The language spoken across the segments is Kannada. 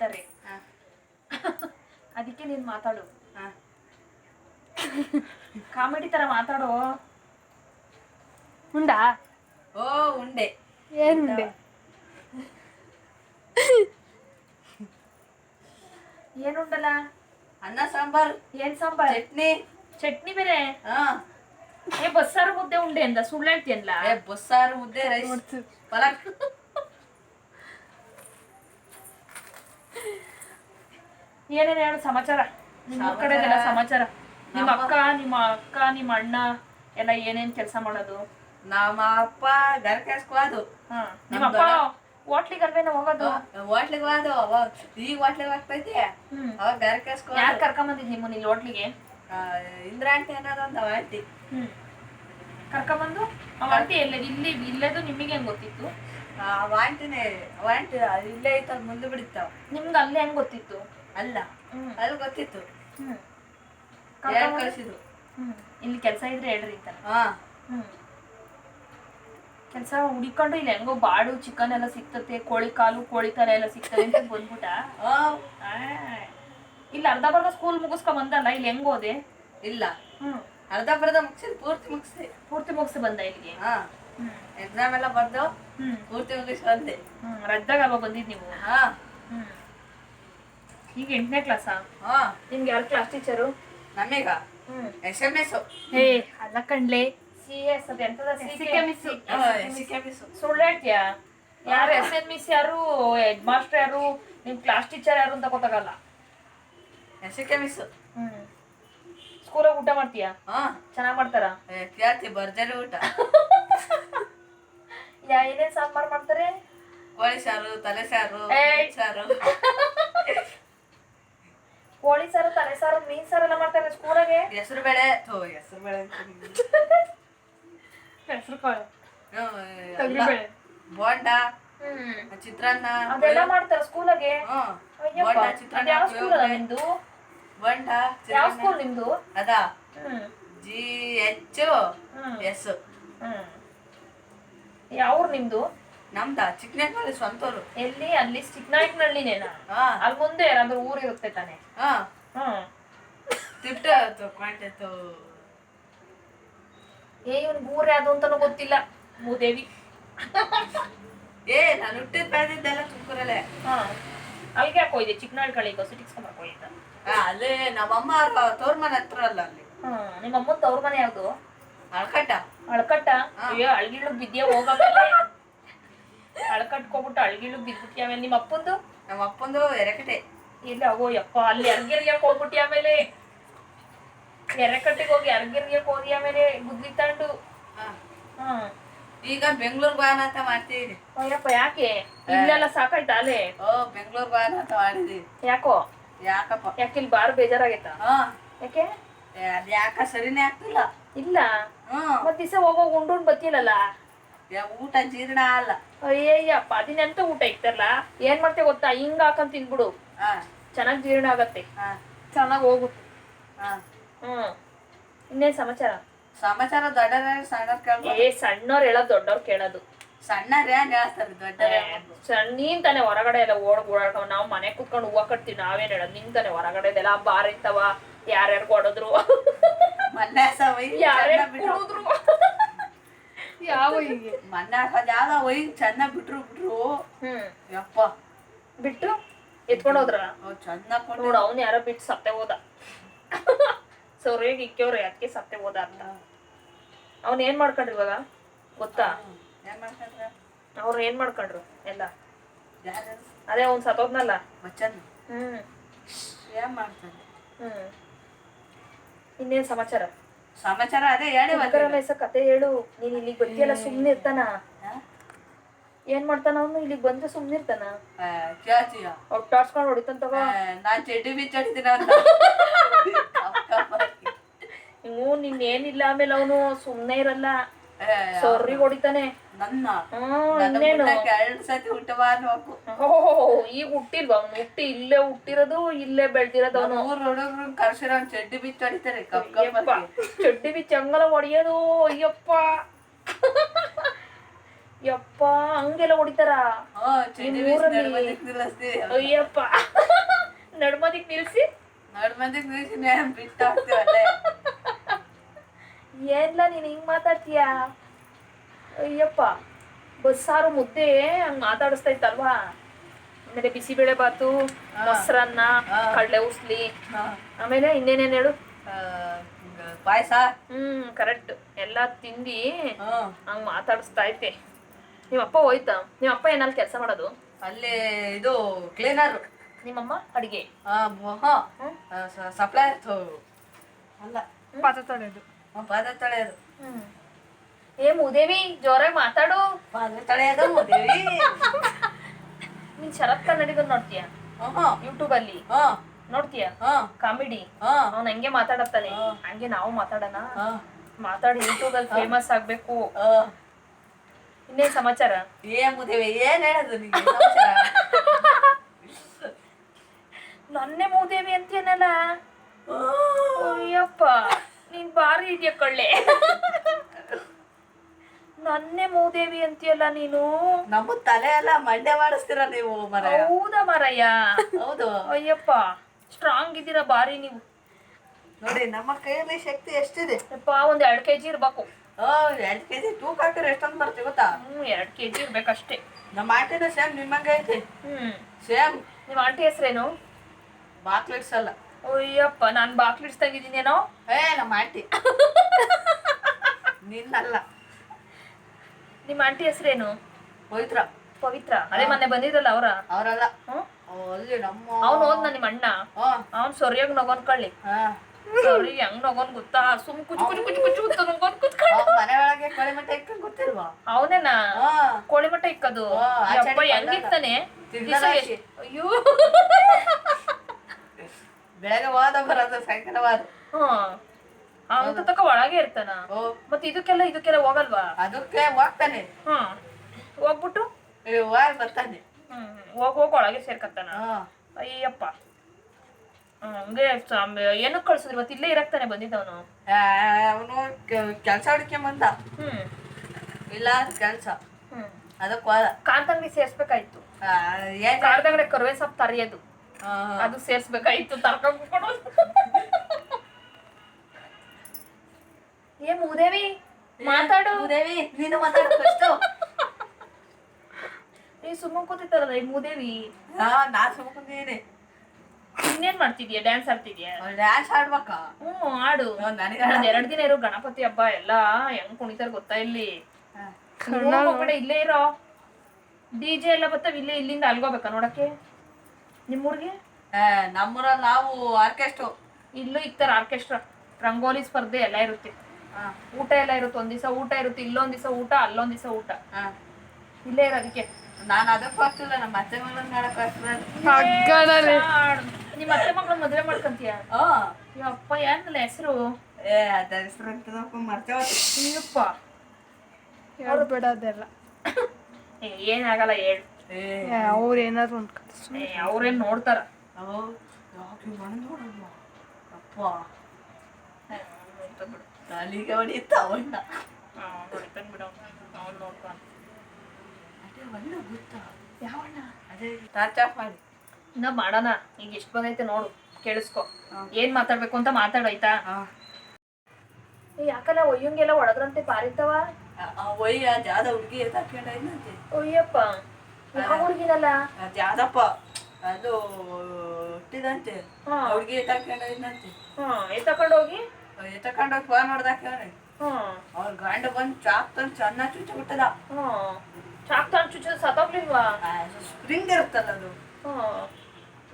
ಹೇಳ್ತಾರೆ. ಹಾ, ಅದಕ್ಕೆ ನೀನ್ ಮಾತಾಡು. ಹಾ. ಕಾಮಿಡಿ ತರ ಮಾತಾಡು. ಉಂಡಾ? ಓ ಉಂಡೆ. ಏನುಂಡೆ ಏನುಂಡಲ್ಲ ಅನ್ನ ಸಾಂಬಾರ್. ಏನ್ ಸಾಂಬಾರ್? ಚಟ್ನಿ. ಚಟ್ನಿ ಬೇರೆ? ಹಾ. ಏ ಬಸ್ಸಾರು ಮುದ್ದೆ ಉಂಡೆ ಅಂದ ಸುಳ್ಳು ಹೇಳ್ತೀಯಲ್ಲ? ಏ ಬಸ್ಸಾರು ಮುದ್ದೆ ರೈಸ್. ಪಲಾಕ್ ಏನೇನು ಹೇಳು ಸಮಾಚಾರ? ನಿಮ್ಮ ಊರ್ ಕಡೆ ಎಲ್ಲ ಸಮಾಚಾರ ನಿಮ್ಮ ಅಕ್ಕ ನಿಮ್ಮ ಅಕ್ಕ ನಿಮ್ಮ ಅಣ್ಣ ಎಲ್ಲ ಏನೇನ್ ಕೆಲಸ ಮಾಡೋದು? ನಮ್ಮ ಅಪ್ಪ ಗರ್ ಕೆಲ್ಸಕ್ಕೋದು ನಿಮ್ಮ ಅಪ್ಪ ಹೋಟ್ಲಿಗೆ ನಾವು ಹೋಗೋದು? ಹೋಟ್ಲಿಗೆ ಹೋದು ಈಗ ಹೋಟ್ಲಿಗೆ ಹೋಗ್ತೈತಿ ಅವಾಗ ಗರ ಕೆಲ್ಸಕ್ಕೆ ಯಾರು ಕರ್ಕೊಂಬಂದಿದ್ ನಿಮ್ಮನ್ನ ಇಲ್ಲಿ ಹೋಟ್ಲಿಗೆ? ಇಂದ್ರಾಂಟಿ ಅನ್ನೋದು ಒಂದು ಆಂಟಿ. ಕರ್ಕೊಂಬಂದು? ಅವ ಆಂಟಿ ಎಲ್ಲ ಇಲ್ಲಿ ಇಲ್ಲದು ನಿಮಗೆ ಹೆಂಗ್ ಗೊತ್ತಿತ್ತು? ಅವ ಆಂಟಿ ಇಲ್ಲೇ ಐತ ಅದ್ ಮುಂದೆ ಬಿಡಿತಾವ ನಿಮ್ಗೆ ಅಲ್ಲೇ ಹೆಂಗ್ ಗೊತ್ತಿತ್ತು? ಅಲ್ಲ. ಅಲ್ಲಿ ಗೊತ್ತಿತ್ತು. ಕಳ್ಸಿದ್ರು ಇಲ್ಲಿ ಕೆಲಸ ಇದ್ರೆ ಹೇಳ್ರಿ ಅಂತ ಕೆಲಸ ಹುಡಿಕೊಂಡು ಇಲ್ಲಿ ಹೆಂಗೋ ಬಾಡು ಚಿಕನ್ ಎಲ್ಲ ಸಿಗ್ತತೆ ಕೋಳಿ ಕಾಲು ಕೋಳಿ ತಲೆ ಎಲ್ಲ ಸಿಗ್ತದೆ ಅಂತ ಬಂದ್ಬಿಟ್ಟ. ಇಲ್ಲಿ ಅರ್ಧ ಬರ್ಧ ಸ್ಕೂಲ್ ಮುಗಿಸ್ಕೊ ಬಂದಲ್ಲ ಇಲ್ಲಿ ಹೆಂಗ್ ಹೋದೆ? ಇಲ್ಲ. ಹ್ಮ್. ಅರ್ಧ ಬರ್ಧ ಮುಗಿಸಿ ಪೂರ್ತಿ ಮುಗಿಸಿ. ಪೂರ್ತಿ ಮುಗಿಸಿ ಬಂದ ಇಲ್ಲಿಗೆ? ಎಕ್ಸಾಮ್ ಎಲ್ಲ ಬರ್ದು ಹ್ಮ್. ಪೂರ್ತಿ ಮುಗಿಸಿ ಬಂದೆ. ಅಲ್ವಾ ಬಂದಿದ್ ನೀವು? ಹಾ. ಹ್ಮ್. ಈಗ ಎಂಟನೇ ಕ್ಲಾಸಾ ಹಾ. ನಿಮ್ಗೆ ಯಾರು ಕ್ಲಾಸ್ ಟೀಚರು ನಮೀಗ ಹ್ಮ್. ಎಸ್ ಎಂ ಎಸ್ ಹೇ ಅಲ್ಲ ಕಣ್ಲೆ. ಸಿ ಎಸ್ ಅದು ಎಂತದ? ಸುಳ್ಳು ಹೇಳ್ತೀಯಾ ಯಾರು ಎಸ್ ಎಂ ಮಿಸ್ ಯಾರು ಹೆಡ್ ಮಾಸ್ಟರ್ ಯಾರು ನಿಮ್ ಕ್ಲಾಸ್ ಟೀಚರ್ ಯಾರು ಅಂತ ಗೊತ್ತಾಗಲ್ಲ. ಎಸ್ ಕೆ ಮಿಸ್ ಹ್ಮ್. ಸ್ಕೂಲಾಗ ಊಟ ಮಾಡ್ತೀಯಾ? ಹಾ. ಚೆನ್ನಾಗ್ ಮಾಡ್ತಾರ? ಏ, ಬರ್ಜರಿ ಊಟ. ಯಾ ಏನೇನ್ ಸಾಂಬಾರ್ ಮಾಡ್ತಾರೆ? ಕೋಳಿ ಸಾರು ತಲೆ ಸಾರು. ಸಾರು. ಕೋಳಿ ಸಾರು ತಲೆ ಸಾರು ಮೀನ್ ಸಾರು ಎಲ್ಲ ಮಾಡ್ತಾರೆ ಸ್ಕೂಲಾಗೆ ಹೆಸರು ಬೇಳೆ ಥೋ ಹೆಸರು ಬೇಳೆ ಹೆಸರು ಕಾಳು. ಹ್ಮ್, ತೊಗರಿಬೇಳೆ. ಎಲ್ಲ. ಬೋಂಡ ಹ್ಮ್. ಚಿತ್ರಾನ್ನ ಅದೆಲ್ಲ ಮಾಡ್ತಾರೆ ಸ್ಕೂಲಾಗೆ ಬೋಂಡ ಚಿತ್ರಾನ್ನ ಯಾವ ಸ್ಕೂಲ್ ಅದ ನಿಮ್ದು? ಬೋಂಡ ಯಾವ ಸ್ಕೂಲ್ ನಿಮ್ದು? ಅದ? ಹ್ಮ್. G H S. ಯಾವ ಊರ್ ನಿಮ್ದು? ನಮ್ದ? ಚಿಕ್ಕನೇಕಳ್ಳಿ ಸ್ವಂತವ್ರು ಎಲ್ಲಿ? ಅಲ್ಲಿ ಚಿಕ್ಕನಾಯಕನಹಳ್ಳಿನೇನಾ? ಹಾ. ಅಲ್ಲಿ ಮುಂದೆ ಯಾರಾದ್ರೂ ಊರ್ ಇರುತ್ತೆ ತಾನೆ? ಏ ಇವನ್ ಊರ್ ಯಾವ್ದು ಅಂತಾನು ಗೊತ್ತಿಲ್ಲ. ಮೂದೇವಿ ಏ ನಾನು ಹುಟ್ಟಿದ ಬೆಳೆದಿದ್ದೆಲ್ಲ ತುಮಕೂರಲ್ಲೇ. ಹಾ. ಅಲ್ಲಿಗೆ ಯಾಕೆ ಹೋಯ್ದೆ ಚಿಕ್ಕನಾಳ್ಕಳಿಗೆ ಸಿಟಿಸ್ಕೊಂಬಕ್ ಹೋಯ್ತ ಆ, ಅಲ್ಲೇ ನಮ್ಮಮ್ಮ ತೋರ್ ಮನೆ ಹತ್ರ ಅಲ್ಲ ಅಲ್ಲಿ. ನಿಮ್ಮ ಅಮ್ಮನ ತವ್ರ ಮನೆ ಯಾವ್ದು? ಅಳ್ಕಟ್ಟ. ಅಳ್ಕಟ್ಟ? ಅಯ್ಯೋ ಅಳ್ಗಿಳು ಬಿದ್ದೆ ಹೋಗಲ್ಲ ಅಳ್ಕಟ್ಕೋಬಿಟ್ಟು ಅಳ್ಗಿಳು ಬಿದ್ಬಿಟ್ಟಿ ಆಮೇಲೆ ನಿಮ್ಮ ಅಪ್ಪಂದು ನಮ್ಮ ಅಪ್ಪಂದು ಎರೆಕಟೆ ಇಲ್ಲ ಹೋಗೋ ಯಪ್ಪ ಅಲ್ಲಿ ಅರ್ಗಿರ್ಗ್ಯಕ್ ಹೋಗ್ಬಿಟ್ಟಿ ಆಮೇಲೆ ಎರಕಟ್ಟಿಗೆ ಹೋಗಿ ಅರ್ಗಿರ್ಗ್ಯಕ್ ಹೋಗಿ ಆಮೇಲೆ ಮುದ್ಲಿ ತಂಡು. ಹ್ಮ್ ಈಗ ಬೆಂಗ್ಳೂರ್ ಬಾನ ಅಂತ ಮಾಡ್ತೀವಿ ಅಯ್ಯಪ್ಪ ಯಾಕೆ? ಇಲ್ಲೆಲ್ಲ ಸಾಕಾಯ್ತಾ ಅಲ್ಲೇ? ಓ ಬೆಂಗ್ಳೂರ್ ಬಾನ ಅಂತ ಮಾಡಿದ್ವಿ ಯಾಕೋ? ಯಾಕಪ್ಪ? ಯಾಕೆ ಇಲ್ಲಿ ಬಾರ್ ಬೇಜಾರಾಗೈತಾ? ಯಾಕೆ? ಅದ್ ಯಾಕ ಸರಿನೇ ಆಗ್ತಿಲ್ಲ. ಇಲ್ಲ. ಹ್ಮ್ ಮತ್ ದಿವಸ ಹೋಗೋ ಉಂಡುಂಡ್ ಬತ್ತಿಲ್ಲಲ್ಲ ಊಟ ಜೀರ್ಣ ಅಲ್ಲ. ಅಯ್ಯಯ್ಯಪ್ಪ ಅದನ್ನೆಂತ ಊಟ ಇಕ್ತಾರಲ್ಲ ಏನ್ ಮಾಡ್ತೇವೆ ಗೊತ್ತಾ? ಹಿಂಗ ಹಾಕೊಂಡ್ ತಿನ್ಬಿಡು ಚೆನ್ನಾಗ್ ಜೀರ್ಣ ಆಗತ್ತೆ. ಚೆನ್ನಾಗಿ ಹೋಗುತ್ತೆ. ಹಾ. ಹ್ಮ್. ಇನ್ನೇನ್ ಸಮಾಚಾರ? ಸಮಾಚಾರ ದೊಡ್ಡ ಸಣ್ಣ ಕೇಳ ಏ ಸಣ್ಣವ್ರು ಹೇಳೋದು ದೊಡ್ಡವ್ರು ಕೇಳೋದು. ಸಣ್ಣರ್ ಏನ್ ಹೇಳ್ತಾರೆ ದೊಡ್ಡರ ಸಣ್ಣ ನೀನ್ ತಾನೆ ಹೊರಗಡೆ ಎಲ್ಲ ಓಡ್ ಓಡಾಡ್ಕೊಂಡ್ ನಾವ್ ಮನೆ ಕುತ್ಕೊಂಡು ಹೂವ ಕಟ್ತೀವಿ ನಾವೇನ್ ಹೇಳೋದು? ನಿನ್ ತಾನೆ ಹೊರಗಡೆದೆಲ್ಲ ಬಾರ್ ಇರ್ತಾವ ಯಾರ್ಯಾರು ಕೊಡೋದ್ರು ಮೊನ್ನೆ ಯಾರ್ಯಾರು ಬಿಟ್ರು. ಯಾವ ಮೊನ್ನೆ ಸ ಯಾವ್ದೋ ಒಯ್ ಚೆನ್ನ ಬಿಟ್ರು ಬಿಟ್ರು. ಹ್ಮ್. ಯಪ್ಪ. ಬಿಟ್ಟು ಎತ್ಕೊಂಡ್ ಹೋದ್ರ ನೋಡು ಅವ್ನು ಯಾರೋ ಬಿಟ್ಟು ಸತ್ತೆ ಹೋದ. ಸೌರ್ಯಾಗ ಇಕ್ಕೋರಿ ಅದಕ್ಕೆ ಸತ್ತೆ ಹೋದ ಅಂತ. ಅವ್ನು ಏನ್ ಮಾಡ್ಕೊಂಡ್ರು ಇವಾಗ? ಗೊತ್ತಾ? ಅವ್ರು ಏನ್ ಮಾಡ್ಕೊಂಡ್ರು? ಎಲ್ಲ. ಯಾರು? ಅದೇ ಅವ್ನ್ ಸತ್ತೋದ್ನಲ್ಲ. ಹ್ಮ್. ಏನ್ ಮಾಡ್ತಾನೆ? ಹ್ಮ್. ಇನ್ನೇನ್ ಸಮಾಚಾರ? ಸಮಾಚಾರ ಅದೇ ಹೇಳಿ ಕತೆ ಹೇಳು. ನೀನ್ ಇಲ್ಲಿ ಗೊತ್ತಿಲ್ಲ ಸುಮ್ನೆ ಇರ್ತಾನ? ಏನ್ ಮಾಡ್ತಾನ ಅವನು? ಇಲ್ಲಿಗೆ ಬಂದ್ರೆ ಸುಮ್ನೆ ಇರ್ತಾನ? ಕೇಳ್ತೀಯ? ಒಟ್ಟಾಡ್ಸ್ಕೊಂಡ್ ಹೊಡಿತಾನ ತಗೋ ನಾನ್ ಚಡ್ಡಿ ಬೀಚ್ ಅಂತ. ನೀವು ನಿನ್ ಏನಿಲ್ಲ ಆಮೇಲೆ ಅವನು ಸುಮ್ನೆ ಇರಲ್ಲ. ಸೊರ್ರಿ ಹೊಡಿತಾನೆ. ನನ್ನ? ಎರಡ್ ಸತಿ ಹುಟ್ಟವಾ ಅನ್ಬೇಕು. ಓಹ್ ಈಗ ಹುಟ್ಟಿಲ್ವ? ಅವ್ನು ಹುಟ್ಟಿ ಇಲ್ಲೇ ಹುಟ್ಟಿರೋದು ಇಲ್ಲೇ ಬೆಳ್ದಿರೋದು ಅವನು. ಮೂರ್ ಹುಡುಗರು ಕರ್ಸಿರೋ ಅವ್ನ್ ಚಡ್ಡಿ ಬಿಚ್ಚ ಹೊಡಿತಾರೆ ಚಡ್ಡಿ ಬಿಚ್ಚ ಹಂಗಲ್ಲ ಹೊಡಿಯೋದು ಅಯ್ಯಪ್ಪ. ಯಪ್ಪ ಹಂಗೆಲ್ಲ ಹೊಡಿತಾರ? ಊರಲ್ಲಿ? ನಡ್ಮಂದಿಗ್ ಅಯ್ಯಪ್ಪ. ನಡ್ಮದಿಕ್ ನಿಲ್ಸಿ? ಬಿಟ್ಟು ಏನ್ಲ ನೀನ್ ಹಿಂಗ್ ಮಾತಾಡ್ತೀಯ? ಅಯ್ಯಪ್ಪ ಬಸ್ಸಾರು ಮುದ್ದೆ ಹಂಗ್ ಮಾತಾಡಿಸ್ತಾ ಇತ್ತಲ್ವಾ? ಆಮೇಲೆ ಬಿಸಿಬೇಳೆ ಬಾತು ಮೊಸರನ್ನ. ಕಡಲೆ ಉಸ್ಲಿ. ಆಮೇಲೆ ಇನ್ನೇನೇನ್ ಹೇಳು? ಪಾಯಸ. ಹ್ಮ್ ಕರೆಕ್ಟ್. ಎಲ್ಲಾ ತಿಂದಿ ಹ್ಮ್ ಹಂಗ್ ಮಾತಾಡಿಸ್ತಾ ಐತೆ ನಿಮ್ಮಪ್ಪ ಹೋಯ್ತಾ? ನಿಮ್ಮಪ್ಪ ಏನಲ್ಲಿ ಕೆಲಸ ಮಾಡೋದು? ಅಲ್ಲಿ ಇದು ಕ್ಲೀನರ್. ನಿಮ್ಮಮ್ಮ? ಅಡಿಗೆ? ಸಪ್ಲೈ ಸಪ್ಲೈಯರ್ ಅಲ್ಲ ಪಾತ್ರ ತೊಳೆಯೋದು. ಪಾದ ತೊಳೆಯೋದು. ಏ ಮುದೇವಿ ಜೋರಾಗಿ ಮಾತಾಡು. ಪಾದ ತೊಳೆಯೋದು ಮುದೇವಿ. ನೀನ್ ಶರತ್ ಕನ್ನಡಿಗರು ನೋಡ್ತೀಯ? ಯೂಟ್ಯೂಬ್ ಅಲ್ಲಿ. ಹ್ಮ್. ನೋಡ್ತೀಯ? ಕಾಮಿಡಿ. ಅವ್ನ ಅವ್ನ್ ಹಂಗೆ ಮಾತಾಡತ್ತಾನೆ. ಹಂಗೆ ನಾವು ಮಾತಾಡೋಣ. ಮಾತಾಡಿ ಯೂಟ್ಯೂಬ್ ಅಲ್ಲಿ ಫೇಮಸ್ ಆಗ್ಬೇಕು. ಇನ್ನೇನ್ ಸಮಾಚಾರ? ಏ ಮುದೇವಿ ಏನ್ ಹೇಳೋದು ನಿಂಗೆ ಸಮಾಚಾರ? ನನ್ನೇ ಮೂದೇವಿ ಅಂತೇನಲ್ಲ ಅಯ್ಯಪ್ಪ ನೀನ್ ಬಾರಿ ಇದೆಯಾ ಕಳ್ಳೆ. ನನ್ನೇ ಮೂದೇವಿ ಅಂತೀಯಲ್ಲ ನೀನು? ನಮ್ಮ ತಲೆ ಎಲ್ಲ ಮಂಡೆ ಮಾಡಿಸ್ತೀರ ನೀವು ಮರ ಹೌದಾ ಮಾರಯ್ಯ ಹೌದು. ಅಯ್ಯಪ್ಪ ಸ್ಟ್ರಾಂಗ್ ಇದ್ದೀರಾ ಬಾರಿ ನೀವು. ನೋಡಿ ನಮ್ಮ ಕೈಯಲ್ಲಿ ಶಕ್ತಿ ಎಷ್ಟಿದೆ? ಯಪ್ಪ ಒಂದ್ ಎರಡ್ ಕೆಜಿ ಇರ್ಬೇಕು. ಎರಡ್ ಕೆಜಿ ತೂಕ ಹಾಕಿದ್ರೆ ಎಷ್ಟೊಂದು ಬರ್ತೀವಿ ಗೊತ್ತಾ? ಹ್ಞೂ ಎರಡು ಕೆ ಕೆಜಿ ಇರ್ಬೇಕಷ್ಟೇ. ನಮ್ಮ ಆಂಟಿನ ಸೇಮ್ ನಿಮ್ಮಂಗ ಐತಿ. ಹ್ಮ್. ಸೇಮ್. ನಿಮ್ ಆಂಟಿ ಹೆಸ್ರೇನು? ಬಾಕ್ಲಿಡ್ಸಲ್ಲ ಅಯ್ಯಪ್ಪ ನಾನ್ ಬಾಕ್ಲಿಡ್ಸ್ದಂಗಿದ್ದೀನೇನೋ ಏ ನಮ್ಮ ಆಂಟಿ. ನಿನ್ನಲ್ಲ. ನಿಮ್ಮ ಆಂಟಿ ಹೆಸ್ರೇನು? ಪವಿತ್ರ. ಪವಿತ್ರ. ಅದೇ ಮೊನ್ನೆ ಬಂದಿದ್ರಲ್ಲ ಅವರ? ಅವರಲ್ಲ. ಹ್ಮ್. ಅಲ್ಲಿ ನಮ್ಮ ಅವ್ನು ಹೋದ್ನ ನಿಮ್ಮ ಅಣ್ಣ? ಅವ್ನು ಅವ್ನ್ ಸೊರಿಯಾಗಿ ನಗೋನ್ ಕಳ್ಳಿ ಹಾ. ಸರಿ ಹೆಂಗ್ ನಗೋನ್ ಗೊತ್ತಾ? ಸುಮ್ ಕುಚ್ ಕುಚ್ ಕುಚ್ ಕುಚ್ ಕುಚ್ ನಗೋನ್ ಕುತ್ಕೊಳ್ಳಿ ಅವ್ನ್ ಮನೆ ಒಳಗೆ ಕಳಿ ಮಟ್ಟ ಇಟ್ಕೊಂಡ್ ಗೊತ್ತಿಲ್ವಾ? ಅವನೇನ? ಹಾ. ಕೋಳಿ ಮಟ್ಟ ಇಕ್ಕದು? ಹಾ, ತಿರ್ಗಾ ದಿವ್ಸ ರಾಶಿ. ಅಯ್ಯೋ. ಬೇಗ ವಾದ ಬರೋದು ಸಾಯಂಕಾಲ ವಾದ. ಅವನ ತಕ ಒಳಗೆ ಇರ್ತಾನ. ಓ ಮತ್ ಇದಕ್ಕೆಲ್ಲ ಇದಕ್ಕೆಲ್ಲ ಹೋಗಲ್ವಾ? ಅದಕ್ಕೆ ಹೋಗ್ತಾನೆ. ಹ್ಮ್. ಹೋಗ್ಬಿಟ್ಟು? ಬರ್ತಾನೆ. ಹ್ಮ್. ಹೋಗ್ ಹೋಗ್ ಒಳಗೆ ಸೇರ್ಕತ್ತಾನ ಅಯ್ಯಪ್ಪ. ಹಂಗೆ ಏನಕ್ಕೆ ಏನಕ್ ಕಳ್ಸಿದ್ರಿ? ಇವತ್ತು ಇಲ್ಲೇ ಇರಕ್ತಾನೆ ಬಂದಿದ್ದವನು? ಅವನು ಕೆಲಸ ಹುಡ್ಕೊಂಡ್ ಬಂದ. ಹ್ಮ್. ಇಲ್ಲ ಕೆಲಸ. ಹ್ಮ್. ಅದಕ್ಕೆ ಹೋದ. ಕಾಂತಂಗಡಿ ಸೇರ್ಸ್ಬೇಕಾಯ್ತು. ಆ, ಕಾಡ್ದಂಗಡೆ ಕರುವೆ ಸೊಪ್ಪು ತರಿಯೋದು. ಆ, ಅದು ಸೇರ್ಸ್ಬೇಕಾಯ್ತು ತರ್ಕೊಂಡ್ ಏ ಮೂದೇವಿ ಮಾತಾಡು. ಮೂದೇವಿ ನೀನು ಮಾತಾಡು ಫಸ್ಟ್ ನೀ ಸುಮ್ಮ ಕೂತಿದ್ದಾರಲ್ಲ ಈ ಮೂದೇವಿ? ಹಾ ಸುಮ್ಮ ಸುಮ್ಕೊಂಡಿದ್ದೀನಿ ಇನ್ನೇನ್ ಮಾಡ್ತಿದ್ಯಾ? ಡ್ಯಾನ್ಸ್ ಆಡ್ತಿದ್ಯಾ? ಡ್ಯಾನ್ಸ್ ಆಡ್ಬೇಕ? ಹ್ಮ್ ಆಡು. ಒಂದ್ ಎರಡ್ ದಿನ ಇರೋ ಗಣಪತಿ ಹಬ್ಬ ಎಲ್ಲಾ ಹೆಂಗ್ ಕುಣಿತಾರ ಗೊತ್ತಾ ಇಲ್ಲಿ? ಹೋಗ್ಬೇಡ, ಇಲ್ಲೇ ಇರೋ. ಡಿಜೆ ಎಲ್ಲ ಬರ್ತಾವ ಇಲ್ಲೇ ಇಲ್ಲಿಂದ ಅಲ್ಗೋಬೇಕಾ ನೋಡಕ್ಕೆ? ನಿಮ್ಮೂರ್ಗೆ? ನಮ್ಮೂರ ನಮ್ಮೂರಲ್ಲಿ ನಾವು ಆರ್ಕೆಸ್ಟ್ರಾ ಇಲ್ಲೂ ಇಕ್ತಾರ ಆರ್ಕೆಸ್ಟ್ರಾ ರಂಗೋಲಿ ಸ್ಪರ್ಧೆ ಎಲ್ಲ ಇರುತ್ತೆ. ಹಾ. ಊಟ ಎಲ್ಲ ಇರುತ್ತೆ ಒಂದ್ ದಿವಸ ಊಟ ಇರುತ್ತೆ ಇಲ್ಲೊಂದ್ ದಿವಸ ಊಟ ಅಲ್ಲೊಂದ್ ದಿವಸ ಊಟ. ಹಾ. ಇಲ್ಲೇ ಇರೋದಕ್ಕೆ. ನಾನು ಅದಕ್ಕೆ ಹೋಗ್ತಿಲ್ಲ ನಮ್ಮ ಅತ್ತೆ ಮಗಳನ್ನ ಮಾಡಕ್ ಹೋಗ್ತಿಲ್ಲ ನಿಮ್ಮ ಅತ್ತೆ ಮಕ್ಕಳು ಮದುವೆ ಮಾಡ್ಕೊಂತೀಯ? ಹಾ ಯಪ್ಪ ಏನಲ್ಲ ಹೆಸರು? ಏ ಅದ ಹೆಸರು ಅಂತದಪ್ಪ ಮರ್ತೇವ ಯಾರು ಬೇಡ ಅದೆಲ್ಲ. ಏ, ಏನಾಗಲ್ಲ ಹೇಳು. ಏ. ಅವ್ರು ಏನಾದ್ರು ಒಂದು ಅವ್ರೇನು ನೋಡ್ತಾರ? ಯಾಕೆ ಅಪ್ಪ ಹ್ಮ್, ನೋಡ್ತಾರ್ ಬಿಡು. ತಲೆಗೆ ಹೊಡಿಯುತ್ತ ಅವಣ್ಣ ಹಾ, ನೋಡ್ತಾನ್ ಬಿಡು ಅವ್ನ್. ನೋಡ್ತಾನ. ಅದೇ ಒಳ್ಳೆ ಗೊತ್ತಾ? ಯಾವಣ್ಣ? ಅದೇ ಟಾರ್ಚ್ ಆಫ್ ಮಾಡಿ. ಇನ್ನ ಮಾಡೋಣ. ಈಗ ಎಷ್ಟು ಬಂದೈತೆ ನೋಡು ಕೇಳಿಸ್ಕೊ. ಏನ್ ಮಾತಾಡ್ಬೇಕು ಅಂತ ಮಾತಾಡೋಯ್ತಾ ಯಾಕಲ್ಲ ಒಯ್ಯಂಗೆಲ್ಲ ಒಡದ್ರಂತೆ ಪಾರಿತವ ಒಯ್ಯ ಜಾದ ಹುಡುಗಿ ಎತ್ತಾಕೊಂಡೈನಂತೆ ಅಯ್ಯಪ್ಪ ಯಾವ ಹುಡುಗಿನಲ್ಲ? ಜಾದಪ್ಪ ಅದು ಹುಟ್ಟಿದಂತೆ. ಹಾ. ಹುಡುಗಿ ಎತ್ತಾಕೊಂಡೈನಂತೆ ಹ್ಮ್ ಎತ್ತಕೊಂಡ್ ಹೋಗಿ? ಎತ್ತಕೊಂಡೋಗಿ ಫೋನ್ ನೋಡ್ದಾಕ್ಯವನೆ ಹ್ಮ್ ಅವ್ರ ಗಂಡ ಬಂದು ಚಾಕ್ ತಂದು ಚೆನ್ನಾಗಿ ಚುಚ್ಚ ಬಿಟ್ಟದ. ಚಾಕ್ ತಂದ್ ಚುಚ್ಚದ ಸತ್ತೋಗ್ಲಿಲ್ವಾ? ಸ್ಪ್ರಿಂಗ್ ಇರುತ್ತಲ್ಲ ಅದು.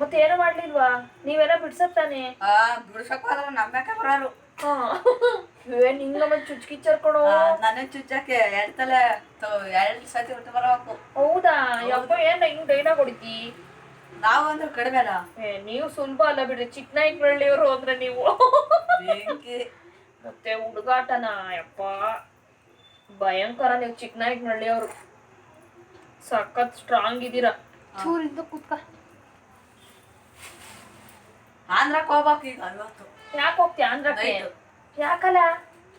ಮತ್ತೆ ಏನು ಮಾಡ್ಲಿಲ್ವಾ? ನೀವೆಲ್ಲ ಬಿಡ್ಸತ್ತಾನೆ ಆ ಬಿಡ್ಸಕ್ ಹೋದ್ರೆ ನಮ್ಮಕ್ಕೆ ಬರೋರು ಏನ್ ಹಿಂಗ ಮತ್ತೆ ಚುಚ್ಕಿಚ್ಚರ್ ಕೊಡು ನಾನು ಚುಚ್ಚಕ್ಕೆ ಎರಡು ತಲೆ ಎರಡು ಸತಿ ಹೊಟ್ಟು ಬರಬೇಕು. ಹೌದಾ? ಯಪ್ಪ ಏನ್ ಹಿಂಗ್ ಡೈಲಾಗ್ ಹೊಡಿತಿ? ನಾವು ಅಂದ್ರೆ ಕಡಿಮೆ ಅಲ್ಲ. ಏ ನೀವು ಸುಲಭ ಅಲ್ಲ ಬಿಡ್ರಿ. ಚಿಕ್ಕ ನಾಯಿಗಳಲ್ಲಿಯವರು ಅಂದ್ರೆ ನೀವು. ಮತ್ತೆ ಹುಡುಗಾಟನ? ಯಪ್ಪ. ಭಯಂಕರ ನೀವು ಚಿಕ್ಕ ನಾಯಿಗಳಲ್ಲಿಯವರು ಸಖತ್ ಸ್ಟ್ರಾಂಗ್ ಇದೀರ ಚೂರಿಂದ ಕೂತ್ಕ. ಆಂಧ್ರಕ್ಕೆ ಹೋಗ್ಬೇಕು ಈಗ ಇವತ್ತು. ಯಾಕೆ ಹೋಗ್ತೀಯ ಆಂಧ್ರಕ್ಕೆ? ನೈಟು. ಯಾಕಲ್ಲ?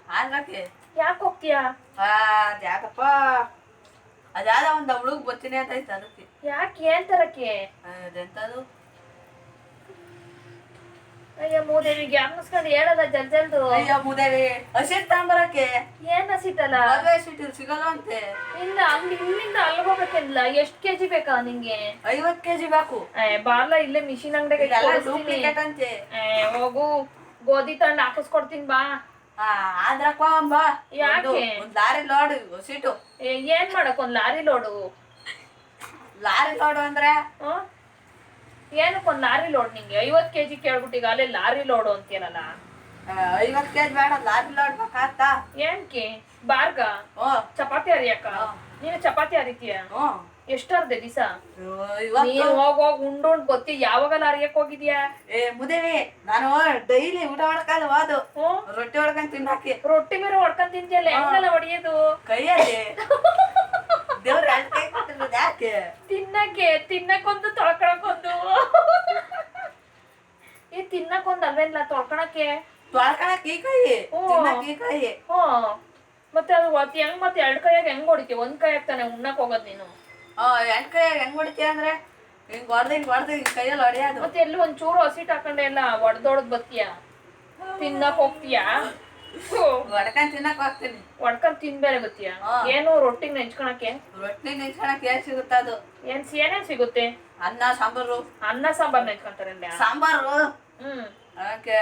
ಆಂಧ್ರಕ್ಕೆ. ಯಾಕೆ ಹೋಗ್ತೀಯ? ಆ ಅದ್ಯಾಕಪ್ಪ ಅದ್ಯಾವ್ದೋ ಒಂದು ಹುಡುಗ ಬರ್ತೀನಿ ಅಂತ ಐತೆ ಅದಕ್ಕೆ. ಯಾಕೆ? ಏನ್ ತರಕ್ಕೆ? ಅದೆಂತದು ಅಯ್ಯ ಮೂದೇವಿಗೆ ಯಾಕಸ್ಕೊಂಡು ಹೇಳದ ಜಲ್ ಜಲ್ದು? ಅಯ್ಯೋ ಮೂದೇವಿ ಹಸಿಟ್ ತಗೊಂಬರಕ್ಕೆ ಏನ್ ಹಸಿಟ್ಟಲ್ಲ? ಮದ್ವೆ ಸೀಟ್ ಸಿಗಲ್ಲ ಅಂತೆ? ಇಲ್ಲ ಅಲ್ಲಿ ಇಲ್ಲಿಂದ ಅಲ್ಲಿ ಹೋಗ್ಬೇಕಿಲ್ಲ ಎಷ್ಟ್ ಕೆಜಿ ಬೇಕಾ ನಿಂಗೆ? ಐವತ್ ಕೆಜಿ ಬೇಕು. ಬಾರ್ಲ ಇಲ್ಲೇ ಮಿಷಿನ್ ಅಂಗಡಿಗೆ ಅಂತೆ. ಹೋಗು ಗೋಧಿ ತಂಡ್ ಹಾಕಿಸ್ಕೊಡ್ತೀನಿ ಬಾ. ಆ ಆದ್ರಕ್ಕ ಬಾ. ಯಾಕೆ? ಒಂದು- ಲಾರಿ ಲೋಡ್ ಸೀಟು. ಏನ್ ಮಾಡಕ್ ಒಂದ್ ಲಾರಿ ಲೋಡು? ಲಾರಿ ಲೋಡು ಅಂದ್ರೆ? ಹ್ಮ್? ಏನಕ್ಕೆ ಒಂದ್ ಲಾರಿ ಲೋಡ್ ನಿಂಗೆ? ಐವತ್ ಕೆಜಿ ಕೇಳ್ಬಿಟ್ಟು ಈಗ ಅಲ್ಲೇ ಲಾರಿ ಲೋಡು ಅಂತೀರಲ್ಲ ಐವತ್ತು ಐವತ್ ಕೆಜಿ ಬೇಡ ಲಾರಿ ಲೋಡ್ ಬೇಕಾಗ್ತಾ ಏನ್ಕಿ? ಬಾರ್ಗ? ಓ. ಚಪಾತಿ ಅರಿಯಕ್ಕ ನೀನು ಚಪಾತಿ ಅರಿತೀಯ ಹ್ಞೂ. ಎಷ್ಟ್ ಹರ್ದೆ ದಿಸ ನೀನ್ ಹೋಗ್ ಹೋಗ್ ಉಂಡು ಉಂಡ್ ಬತ್ತಿ ಯಾವಾಗ ಲಾರಿಯಕ್ ಹೋಗಿದ್ಯಾ? ಏ ಮುದೇವಿ ನಾನು ಡೈಲಿ ಊಟ ಮಾಡ್ಕೊಂಡು ಹೋದು. ರೊಟ್ಟಿ ಹೊಡ್ಕೊಂಡು ತಿನ್ನಾಕಿ ರೊಟ್ಟಿ ಮೇಲೆ ಹೊಡ್ಕೊಂಡ್ ತಿಂತಿಯಲ್ಲ ಹೆಂಗಲ್ಲ ಹೊಡಿಯೋದು? ಕೈಯಲ್ಲಿ. ದೇವ್ರ ಎರಡು ಯಾಕೆ? ತಿನ್ನಕ್ಕೆ ತಿನ್ನಕ್ಕೊಂದು ತೊಳ್ಕೊಳಕ್ಕೊಂದು. ಈ ತಿನ್ನಕ್ಕೊಂದು ಅಲ್ವೇನ್ಲ ತೊಳ್ಕೊಳಕ್ಕೆ? ತೊಳ್ಕೊಳಕ್ ಈ ಕೈ. ತಿನ್ನಕ್ ಈ ಕೈ. ಹ್ಮ್ ಮತ್ತೆ ಅದು ಹೆಂಗ್ ಮತ್ತೆ ಎರಡ್ ಕೈಯಾಗ ಹೆಂಗ್ ಹೊಡಿತೀಯ ಒಂದ್ ಕೈಯಾಗ ತಾನೆ ಉಣ್ಣಕ್ ಹೋಗೋದ್ ನೀನು. ಆ ಕೈಯಾಗ ಹೆಂಗ್ ಹೊಡಿತೀಯ ಅಂದ್ರೆ? ಹಿಂಗ್ ಹೊಡೆದು ಹಿಂಗ್ ಹೊಡೆದು ಹಿಂಗ್ ಕೈಯಲ್ಲಿ ಹೊಡೆಯೋದು. ಮತ್ತೆ ಎಲ್ಲಿ ಒಂದ್ ಚೂರು ಹಸಿಟ್ ಹಾಕೊಂಡೆ ಎಲ್ಲ ಒಡ್ದೊಡ್ದ್ ಬತ್ತೀಯ? ತಿನ್ನಕ್ ಹೋಗ್ತೀಯಾ? ಹೊಡ್ಕೊಂಡ್ ತಿನ್ನಕ್ ಹೋಗ್ತೀನಿ. ಒಡ್ಕೊಂಡ್ ತಿನ್ಬೇರೆ ಬತ್ತೀಯ ಹಾ. ಏನು ರೊಟ್ಟಿಗ್ ನೆಂಚ್ಕೊಳಕ್ಕೆ? ರೊಟ್ಟಿ ನಿಂತ್ಕೊಳಕ್ ಏನ್ ಸಿಗುತ್ತದು ಏನ್ ಸಿ- ಏನೇನ್ ಸಿಗುತ್ತೆ? ಅನ್ನ ಸಾಂಬಾರು. ಅನ್ನ ಸಾಂಬಾರ್ ನೆಂಚ್ಕೊಂತಾರೆ ಅಲ್ಲ ಸಾಂಬಾರು. ಹ್ಮ್. ಅದಕ್ಕೆ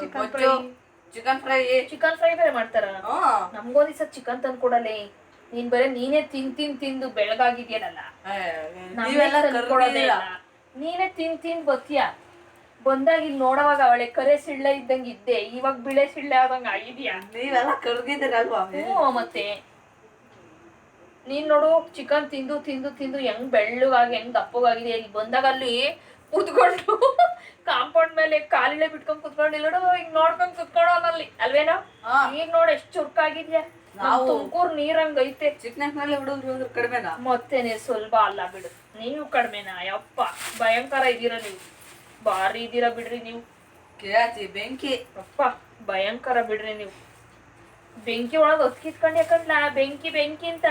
Chicken ಗೊಜ್ಜು ಚಿಕನ್ ಫ್ರೈ ಚಿಕನ್ ಫ್ರೈ ಬೇರೆ ಮಾಡ್ತಾರ? ನಮ್ಗೊಂದ್ ದಿವಸ ಚಿಕನ್ ತಂದ್ ಕೊಡಲೇ ನೀನ್ ಬರೀ ನೀನೇ ತಿನ್ ತಿನ್ ತಿಂದು ಬೆಳಗಾಗಿದ್ಯಲ್ಲ ನೀವೆಲ್ಲ ನೀನೇ ತಿನ್ ತಿನ್ ಬತ್ತೀಯ ಬಂದಾಗ ಇಲ್ಲಿ ನೋಡೋವಾಗ ಅವಳೆ ಕರೆ ಸಿಳ್ಳೆ ಇದ್ದಂಗೆ ಇದ್ದೆ. ಇವಾಗ ಬಿಳೆ ಸಿಳ್ಳೆ ಆದಂಗ ಆಗಿದ್ಯಾ? ನೀವೆಲ್ಲ ಕರ್ಗಿದ್ದೀರಲ್ವಾ ಹ್ಞೂ ಮತ್ತೆ. ನೀನ್ ನೋಡು ಚಿಕನ್ ತಿಂದು ತಿಂದು ತಿಂದು ಹೆಂಗ್ ಬೆಳ್ಳಗಾಗಿ ಹೆಂಗ್ ದಪ್ಪಗಾಗಿದೆ. ಇಲ್ಲಿ ಬಂದಾಗ ಅಲ್ಲಿ ಕೂತ್ಕೊಂಡು ಕಾಂಪೌಂಡ್ ಮೇಲೆ ಕಾಲಿಳೆ ಬಿಟ್ಕೊಂಡ್ ಕುತ್ಕೊಂಡು ಇಲ್ಲಿ ನೋಡು ಹಿಂಗ್ ನೋಡ್ಕೊಂಡ್ ಕುತ್ಕೊಂಡು ಅಲ್ವೇನೋ? ಅಲ್ವೇನಾ ಈಗ ನೋಡು ಎಷ್ಟ್ ಚುರ್ಕಾಗಿದ್ಯಾ? ನಾವು- ತುಮಕೂರ್ ನೀರಂಗ್ ಐತೆ. ಚಿಕ್ಕನಲ್ಲಿ ಹುಡುಗ್ರು ಕಡಿಮೆನಾ? ಮತ್ತೇನೆ ಸ್ವಲ್ಪ ಅಲ್ಲ ಬಿಡು. ನೀವು ಕಡಿಮೆನಾ ಯಪ್ಪ. ಭಯಂಕರ ಇದೀರ ನೀವು. ಭಾರಿ ಇದೀರ ಬಿಡ್ರಿ ನೀವು. ಕೇಳತಿ ಬೆಂಕಿ. ಅಪ್ಪ ಭಯಂಕರ ಬಿಡ್ರಿ ನೀವು. ಬೆಂಕಿ ಒಳಗ ಹೊತ್ಕಿತ್ಕೊಂಡು ಯಾಕಂದ್ಲ? ಬೆಂಕಿ ಬೆಂಕಿ ಅಂತ.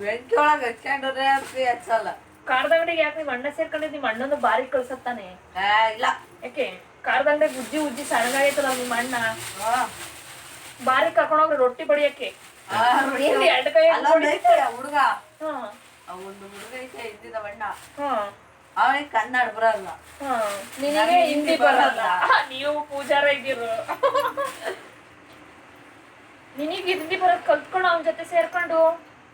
ಬೆಂಕಿ ಒಳಗ ಹಚ್ಕೊಂಡ್ರೆ ಅದಕ್ಕೆ ಹಚ್ಚಲ್ಲ. ಕಾರದ ಅಂಗಡಿಗೆ ಯಾಕೆ ನಿಮ್ಮ ಅಣ್ಣ ಸೇರ್ಕೊಂಡ್ರೆ ನಿಮ್ಮ ಅಣ್ಣನ ಬಾರಿ ಕಳ್ಸತ್ತಾನೆ ಇಲ್ಲ. ಯಾಕೆ? ಕಾರದ ಅಂಗಡಿ ಉಜ್ಜಿ ಉಜ್ಜಿ ಸಣ್ಣಗಾಗೈತಲ್ಲ ನಿಮ್ಮ ಅಣ್ಣ. ಬಾರಿ ಕರ್ಕೊಂಡೋಗ್ರಿ ರೊಟ್ಟಿ ಬಡಿಯಕ್ಕೆ ಎರಡು ಕೈ ಹುಡುಗ. ಹುಡುಗ ಐತೆ ಇದ್ದಿದ್ದ ಬಣ್ಣ ಹಾ. ಅವನಿಗೆ ಕನ್ನಡ ಬರಲ್ಲ. ನಿನಗೆ ಹಿಂದಿ ಬರಲ್ಲ. ನೀವು ಪೂಜಾರ ಇದ್ದೀರು. ನಿನಗೆ ಹಿಂದಿ ಬರೋದ್ ಕಲ್ತ್ಕೊಂಡು ಅವನ ಜೊತೆ ಸೇರ್ಕೊಂಡು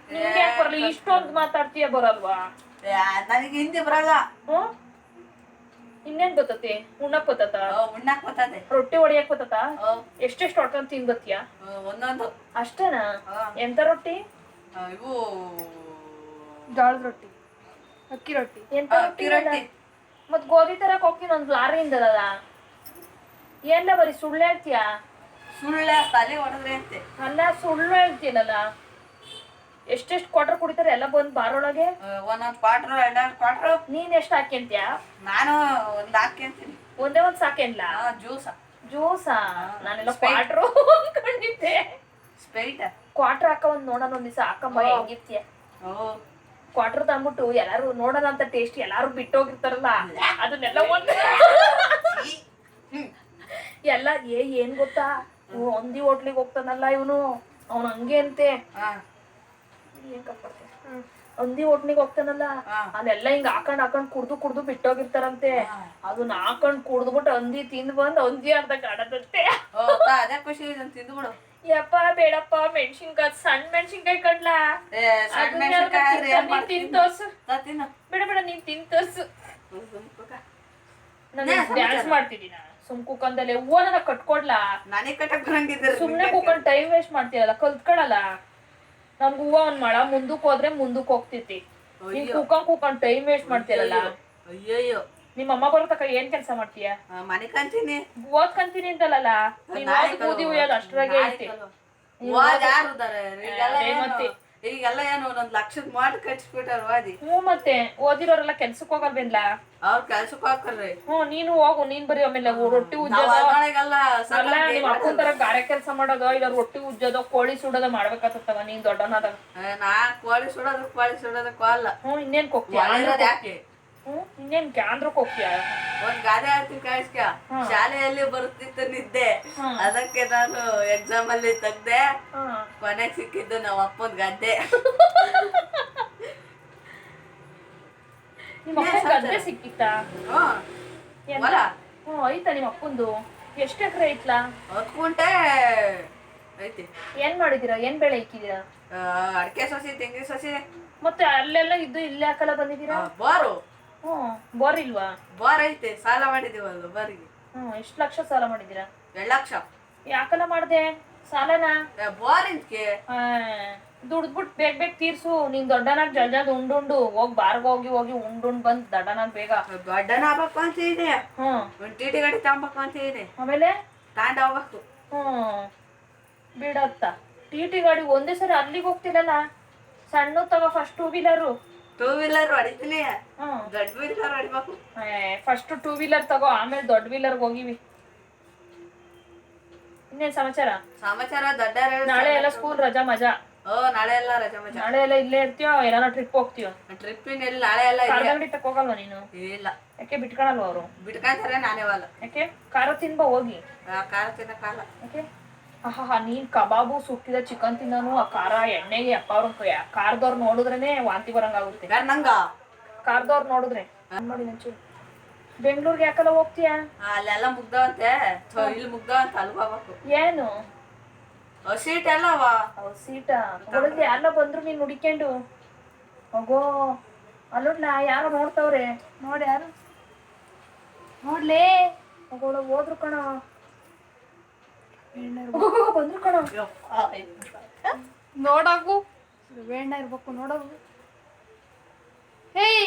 ನಿನ್ಗೆ ಯಾಕೆ ಬರಲ್ಲ? ಇಷ್ಟೊಂದು ಮಾತಾಡ್ತೀಯ ಬರಲ್ವಾ? ನನಗೆ ಹಿಂದಿ ಬರಲ್ಲ. ಹ್ಮ್? ಇನ್ನೇನ್ ಬತ್ತತಿ ಉಣ್ಣಕ್ ಬತ್ತತ ಉಣ್ಣಕ್ ಬರ್ತದೆ ರೊಟ್ಟಿ ಹೊಡಿಯಕ್ ಬತ್ತತ ಎಷ್ಟೆಷ್ಟು ಹೊಡ್ಕೊಂಡ್ ತಿನ್ ಬತ್ತೀಯ ಆ, ಒಂದೊಂದು. ಅಷ್ಟೇನಾ? ಎಂತ ರೊಟ್ಟಿ? ಆ, ಇವು ಜೋಳದ ರೊಟ್ಟಿ. ಅಕ್ಕಿ ರೊಟ್ಟಿ. ಎಂತ ಅಕ್ಕಿ ರೊಟ್ಟಿ ಮತ್ ಗೋಧಿ ತರಕ್ ಹೋಗ್ತೀನಿ ಒಂದ್ ಲಾರಿಯಿಂದಲ್ಲ ಏನ್ಲ ಬರೀ ಸುಳ್ಳು ಹೇಳ್ತೀಯ? ಸುಳ್ಳ ತಲೆ ಹೊಡೆದ್ರೆ ಅಂತೆ. ಅಲ್ಲ ಸುಳ್ಳು ಹೇಳ್ತೀನಲ್ಲ. ಎಷ್ಟೆಷ್ಟು ಕ್ವಾರ್ಟರ್ ಕುಡಿತಾರೆ ಎಲ್ಲ ಬಂದ್ ಬಾರೊಳಗೆ? ಒಂದೊಂದ್ ಕ್ವಾಟ್ರು ಎರಡೆರಡು ಕ್ವಾಟ್ರು ನೀನ್ ಎಷ್ಟ್ ಹಾಕ್ಯಂತ್ಯ? ನಾನು ಒಂದ್ ಹಾಕ್ಯಂತೀನಿ ಒಂದೇ ಒಂದ್ ಸಾಕೇನ್ಲ ಜ್ಯೂಸ ಜ್ಯೂಸಾ ನಾನೆಲ್ಲ. ಕ್ವಾಟ್ರು ಅನ್ಕೊಂಡಿದ್ದೆ. ಸ್ಪೈಟ್ ಕ್ವಾರ್ಟರ್ ಹಾಕ ಒಂದ್ ನೋಡೋಣ ಒಂದ್ ದಿವಸ ಹಾಕಮ್ಮ. ಹೆಂಗಿರ್ತೀಯ ಓ. ಕ್ವಾರ್ಟರ್ ತಂದ್ಬಿಟ್ಟು ಎಲ್ಲಾರು ನೋಡೋಣ ಅಂತ ಟೇಸ್ಟ್ ಎಲ್ಲಾರು ಬಿಟ್ಟೋಗಿರ್ತಾರಲ್ಲ ಅದನ್ನೆಲ್ಲ ಒಂದ್ ಎಲ್ಲ ಏ ಏನ್ ಗೊತ್ತಾ? ಒಂದಿ ಹೋಟ್ಲಿಗೆ ಹೋಗ್ತಾನಲ್ಲ ಇವನು. ಅವನ್ ಹಂಗೆ ಅಂತೆ? ಒಂದಿ ಹೋಟ್ಲಿಗೆ ಹೋಗ್ತಾನಲ್ಲ ಅದೆಲ್ಲ ಅಲ್ಲೆಲ್ಲ ಹಿಂಗ್ ಹಾಕೊಂಡ್ ಹಾಕೊಂಡ್ ಕುಡ್ದು ಕುಡ್ದು ಬಿಟ್ಟೋಗಿರ್ತಾರಂತೆ. ಅದನ್ನ ಹಾಕೊಂಡ್ ಕುಡ್ದ್ಬಿಟ್ಟು ಅಂದಿ ತಿಂದ್ ಬಂದ್ ಹಂದಿ ಅರ್ಧ ಕಾಡದಂತೆ ಖುಷಿ ತಿಂದ್ಬಿಡು. ಯಪ್ಪ ಬೇಡಪ್ಪ ಮೆಣಸಿನ್ಕಾಯಿ ಸಣ್ಣ ಮೆಣಸಿನ್ಕಾಯಿ ಕಡ್ಲಾ ಏ ಸಣ್ಣ ಮೆಣಸಿನ್ಕಾಯಿ ಆದ್ರೆ ಏನ್ ತಿನ್ ಮಾಡ್ತೀನಿ? ತೋರ್ಸು ತಾ, ಬೇಡ ಬೇಡ ನೀನ್ ನಾನು ಡ್ಯಾನ್ಸ್ ಮಾಡ್ತಿದ್ದೀನಿ ಸುಮ್ ಕುಕ್ಕಂದಲ್ಲೇ ಹೂವನ ಕಟ್ಕೊಡ್ಲಾ? ನನಗೆ ಕಟ್ಟಕ್ ಬರಂಗಿದ್ದೀರಿ ಸುಮ್ನೆ ಕುಕ್ಕಂಡ್ ಟೈಮ್ ವೇಸ್ಟ್ ಮಾಡ್ತೀರಲ್ಲ ಕಲ್ತ್ಕೊಳಲ್ಲ? ನಮ್ಗೆ ಹೂವ ಒಂದ್ ಮಾಡ ಮುಂದಕ್ ಹೋದ್ರೆ ಮುಂದಕ್ ಹೋಗ್ತೈತಿ. ನೀನ್ ಕುಕ್ಕಂಡ್ ಟೈಮ್ ವೇಸ್ಟ್ ಮಾಡ್ತೀರಲ್ಲ ಅಯ್ಯಯ್ಯೋ. ನಿಮ್ಮ ಅಮ್ಮ ಬರೋ ತಕ ಏನ್ ಕೆಲಸ ಮಾಡ್ತೀಯ? ಮನೆ ಕಂತೀನಿ. ಓದ್ಕಂತೀನಿ ಅಂತಲ್ಲ ನೀನ್ ಓದಿ ಉಯ್ಯೋದು ಅಷ್ಟರಾಗೆ ಐತಿ. ಓದ್ ಓದ್-? ಮತ್ತೆ. ಈಗೆಲ್ಲ ಏನು? ಒಂದೊಂದ್ ಲಕ್ಷದ ಮಾಡಿ ಕಟ್ಸ್ಬಿಟ್ಟಾರ ವಾದಿ ಹ್ಞೂ ಮತ್ತೆ. ಓದಿರೋರೆಲ್ಲ ಕೆಲ್ಸಕ್ಕೆ ಹೋಗಲ್ವೇನ್ಲ ಅವ್ರ ಕೆಲ್ಸಕ್ಕೆ ಹೋಗ್ತಾರ್ರಿ. ಹ್ಞೂ ನೀನು ಹೋಗು ನೀನ್ ಬರೀ ಆಮೇಲೆ ರೊಟ್ಟಿ ನಾವ್ ಉಜ್ಜೋದು ಅದ್ರೊಳಗೆಲ್ಲ ಅಲ್ಲ ನಿಮ್ಮ ಅಪ್ಪನ ತರ ಗಾರೆ ಕೆಲಸ ಮಾಡೋದು ಇಲ್ಲ ರೊಟ್ಟಿ ಉಜ್ಜೋದು ಕೋಳಿ ಸುಡೋದು ಮಾಡ್ಬೇಕಾಗ್ತವ ನೀನ್ ದೊಡ್ಡವನಾದಾಗ? ನಾ ಕೋಳಿ ಸುಡೋದು ಕೋಳಿ ಸುಡೋದಕ್ಕೂ ಅಲ್ಲ. ಹ್ಞೂ ಇನ್ನೇನ್ ಕೊಕ್ತಿ ಯಾಕೆ? ಇನ್ನೇನ್ ಕ್ಯಾಂದ್ರಕ್ ಹೋಗ್ತೀಯ? ಒಂದ್ ಗಾದೆ ಆಡ್ತೀನಿ ಕಾಯಿಸ್ಕ ಶಾಲೆಯಲ್ಲಿ ಬರುತ್ತಿತ್ತು ನಿದ್ದೆ. ಅದಕ್ಕೆ ನಾನು ಎಕ್ಸಾಮ್ ಅಲ್ಲಿ ತೆಗ್ದೆ. ಕೊನೆಗ್ ಸಿಕ್ಕಿದ್ದು ನಮ್ಮ ಅಪ್ಪನ ಗದ್ದೆ. ನಿಮ್ಮ ಅಪ್ಪನ ಗದ್ದೆ ಸಿಕ್ಕಿತ್ತಾ? ಹ್ಮ್ ಹೊಲ? ಐತಾ ನಿಮ್ಮ ಅಪ್ಪಂದು? ಎಷ್ಟು ಎಕರೆ ಐತ್ಲಾ? ಹತ್ತು ಐತಿ. ಏನ್ ಮಾಡಿದೀರಾ? ಏನ್ ಬೆಳೆ ಇಕ್ಕಿದೀರಾ? ಅಡ್ಕೆ ಸಸಿ ತೆಂಗಿನ ಸಸಿ. ಮತ್ತೆ ಅಲ್ಲೆಲ್ಲ ಇದ್ದು ಇಲ್ಲೇ ಹಾಕಲ್ಲ ಬಂದಿದೀರಾ ಬೋರು. ಹ್ಞೂ ಬೋರ್ ಇಲ್ವಾ? ಬೋರ್ ಐತೆ ಸಾಲ ಮಾಡಿದೀವಲ್ಲ ಬೋರಿಗೆ? ಹ್ಞೂ ಎಷ್ಟು ಲಕ್ಷ ಸಾಲ ಮಾಡಿದ್ದೀರಾ? ಎರಡು ಲಕ್ಷ. ಯಾಕಲ್ಲ ಮಾಡಿದೆ? ಸಾಲನ? ಬೋರ್ ಇಂತ್ಕೆ ದುಡ್ದ್ಬಿಟ್ಟು ಬೇಗ ಬೇಗ ತೀರ್ಸು ನೀನ್ ದೊಡ್ಡನಾಗ್ ಜಲ್ ಜಲ್ದ್ ಉಂಡುಂಡು ಹೋಗ್ ಬಾರ್ಗ್ ಹೋಗಿ ಹೋಗಿ ಉಂಡುಂಡ್ ಬಂದ್ ದಡ್ಡನಾಗ್ ಬೇಗ. ದೊಡ್ಡನ ಆಗ್ಬೇಕು ಅಂತ ಇದೆ ಹ್ಮ್ ಒಂದ್ ಟಿ ಟಿ ಗಾಡಿ ತಗೊಂಬೇಕು ಅಂತ ಇದೆ ಆಮೇಲೆ? ತಾಂಡ ಹೋಗ್ಬೇಕು. ಹ್ಮ್ ಬಿಡತ್ತ? ಟಿ ಟಿ ಗಾಡಿ ಒಂದೇ ಸರಿ ಅಲ್ಲಿಗೆ ಹೋಗ್ತಿಲ್ಲಲ್ಲ? ಸಣ್ಣ ತಗೋ first two wheeler two wheeler ಹೊಡಿತೀನಿ. ದೊಡ್ಡ ವೀಲರ್ ಹೊಡಿಬೇಕು. ಫಸ್ಟ್ ಟೂ ವೀಲರ್ ತಗೋ ಆಮೇಲೆ ದೊಡ್ಡ ವೀಲರ್ ಹೋಗಿವಿ. ಇನ್ನೇನ್ ಸಮಾಚಾರ? ಸಮಾಚಾರ ದೊಡ್ಡ ನಾಳೆ ಎಲ್ಲ ಸ್ಕೂಲ್ ರಜಾ ಮಜಾ? ಓ ನಾಳೆ ಎಲ್ಲ ರಜಾ ಮಜಾ. ನಾಳೆ ಎಲ್ಲ ಇಲ್ಲೇ ಇರ್ತೀಯೋ ಏನಾರ ಟ್ರಿಪ್ ಹೋಗ್ತೀಯೋ? ಇನ್ ಎಲ್ಲಿ ನಾಳೆ ಎಲ್ಲ ಕಾಲ್ಗಂಡಿ ತಕ್ಕ ಹೋಗಲ್ವಾ ನೀನು? ಇಲ್ಲ. ಯಾಕೆ ಬಿಟ್ಕೊಳಲ್ವ ಅವರು? ಬಿಟ್ಕೊಂತಾರೆ ನಾನೇ ವಾಲ ಯಾಕೆ? ಖಾರ ತಿನ್ಬ ಹೋಗಿ. ಆ ಖಾರ ತಿನ್ನಕ್ಕಾಗಲ್ಲ. ಯಾಕೆ? ಆಹಾ ನೀನ್ ಕಬಾಬು ಸುಟ್ಟಿದ ಚಿಕನ್ ತಿನ್ನನು ಆ ಖಾರ ಎಣ್ಣೆಗೆ ಅಪ್ಪ ಅವ್ರ ಖಾರದವ್ರು ನೋಡಿದ್ರೇನೆ ವಾಂತಿ ಬರಂಗಾಗುತ್ತೆ ಆಗುತ್ತೆ. ನಂಗ. ಖಾರದವ್ರು ನೋಡಿದ್ರೆ. ನೋಡಿ ನಂಚೂರು ಬೆಂಗ್ಳೂರ್ಗೆ ಯಾಕಲ್ಲ ಹೋಗ್ತೀಯ? ಅಲ್ಲೆಲ್ಲ ಮುಗ್ದವಂತೆ. ಇಲ್ಲಿ ಮುಗ್ದವಂತ ಅಲ್ಲಿ ಹೋಗ್ಬೇಕು. ಏನು? ಸೀಟ್ ಎಲ್ಲ ಅವ್. ಸೀಟ? ಹೊಡೆದ್ರೆ ಅಲ್ಲ ಬಂದ್ರು ನೀನ್ ಹುಡಿಕೊಂಡು ಹೋಗೋ ಅಲ್ಲೋಡ್ಲ ಯಾರು ನೋಡ್ತಾವ್ರೆ. ನೋಡಿ ಯಾರು ನೋಡ್ಲೇ ಹೋಗೋಳ ಹೋದ್ರು ಕಣ. ಬಂದ್ರು ಕಣ. ನೋಡಾಗು. ಇರ್ಬೇಕು ನೋಡಬೇಕು ಹೇಯ್!